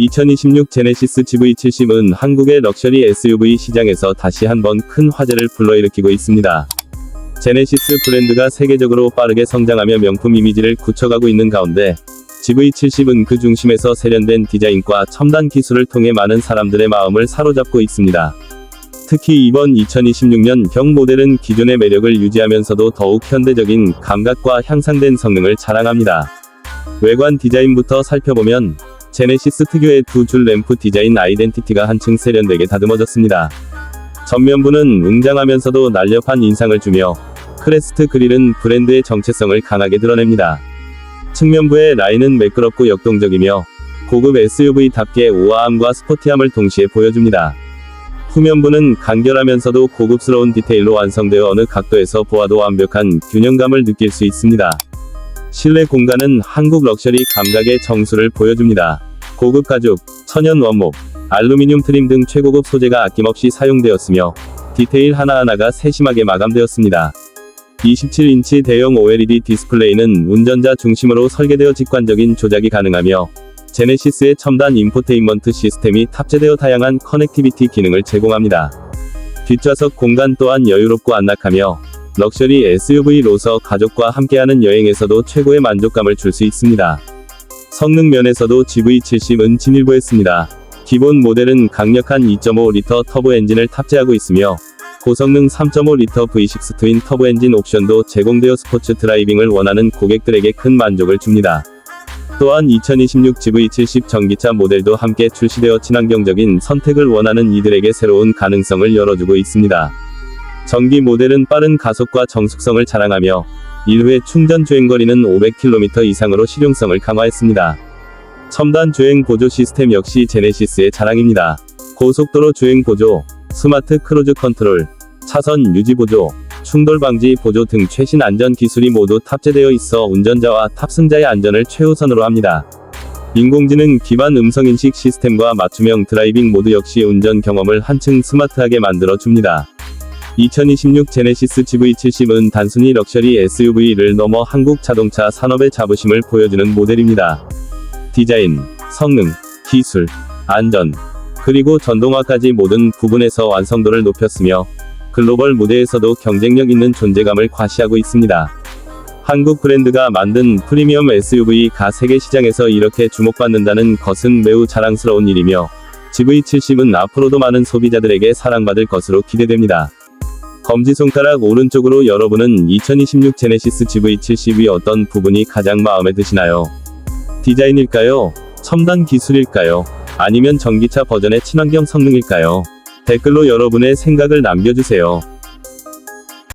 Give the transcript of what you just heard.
2026 제네시스 GV70은 한국의 럭셔리 SUV 시장에서 다시 한번 큰 화제를 불러일으키고 있습니다. 제네시스 브랜드가 세계적으로 빠르게 성장하며 명품 이미지를 굳혀가고 있는 가운데 GV70은 그 중심에서 세련된 디자인과 첨단 기술을 통해 많은 사람들의 마음을 사로잡고 있습니다. 특히 이번 2026년 경 모델은 기존의 매력을 유지하면서도 더욱 현대적인 감각과 향상된 성능을 자랑합니다. 외관 디자인부터 살펴보면 제네시스 특유의 두 줄 램프 디자인 아이덴티티가 한층 세련되게 다듬어졌습니다. 전면부는 웅장하면서도 날렵한 인상을 주며 크레스트 그릴은 브랜드의 정체성을 강하게 드러냅니다. 측면부의 라인은 매끄럽고 역동적이며 고급 SUV답게 우아함과 스포티함을 동시에 보여줍니다. 후면부는 간결하면서도 고급스러운 디테일로 완성되어 어느 각도에서 보아도 완벽한 균형감을 느낄 수 있습니다. 실내 공간은 한국 럭셔리 감각의 정수를 보여줍니다. 고급 가죽, 천연 원목, 알루미늄 트림 등 최고급 소재가 아낌없이 사용되었으며 디테일 하나하나가 세심하게 마감되었습니다. 27인치 대형 OLED 디스플레이는 운전자 중심으로 설계되어 직관적인 조작이 가능하며 제네시스의 첨단 인포테인먼트 시스템이 탑재되어 다양한 커넥티비티 기능을 제공합니다. 뒷좌석 공간 또한 여유롭고 안락하며 럭셔리 SUV로서 가족과 함께하는 여행에서도 최고의 만족감을 줄 수 있습니다. 성능 면에서도 GV70은 진일보했습니다. 기본 모델은 강력한 2.5리터 터보 엔진을 탑재하고 있으며 고성능 3.5리터 V6 트윈 터보 엔진 옵션도 제공되어 스포츠 드라이빙을 원하는 고객들에게 큰 만족을 줍니다. 또한 2026 GV70 전기차 모델도 함께 출시되어 친환경적인 선택을 원하는 이들에게 새로운 가능성을 열어주고 있습니다. 전기 모델은 빠른 가속과 정숙성을 자랑하며 1회 충전 주행거리는 500km 이상으로 실용성을 강화했습니다. 첨단 주행 보조 시스템 역시 제네시스의 자랑입니다. 고속도로 주행 보조, 스마트 크루즈 컨트롤, 차선 유지 보조, 충돌 방지 보조 등 최신 안전 기술이 모두 탑재되어 있어 운전자와 탑승자의 안전을 최우선으로 합니다. 인공지능 기반 음성인식 시스템과 맞춤형 드라이빙 모드 역시 운전 경험을 한층 스마트하게 만들어 줍니다. 2026 제네시스 GV70은 단순히 럭셔리 SUV를 넘어 한국 자동차 산업의 자부심을 보여주는 모델입니다. 디자인, 성능, 기술, 안전, 그리고 전동화까지 모든 부분에서 완성도를 높였으며 글로벌 무대에서도 경쟁력 있는 존재감을 과시하고 있습니다. 한국 브랜드가 만든 프리미엄 SUV가 세계 시장에서 이렇게 주목받는다는 것은 매우 자랑스러운 일이며 GV70은 앞으로도 많은 소비자들에게 사랑받을 것으로 기대됩니다. 검지손가락 오른쪽으로 여러분은 2026 제네시스 GV70이 어떤 부분이 가장 마음에 드시나요? 디자인일까요? 첨단 기술일까요? 아니면 전기차 버전의 친환경 성능일까요? 댓글로 여러분의 생각을 남겨주세요.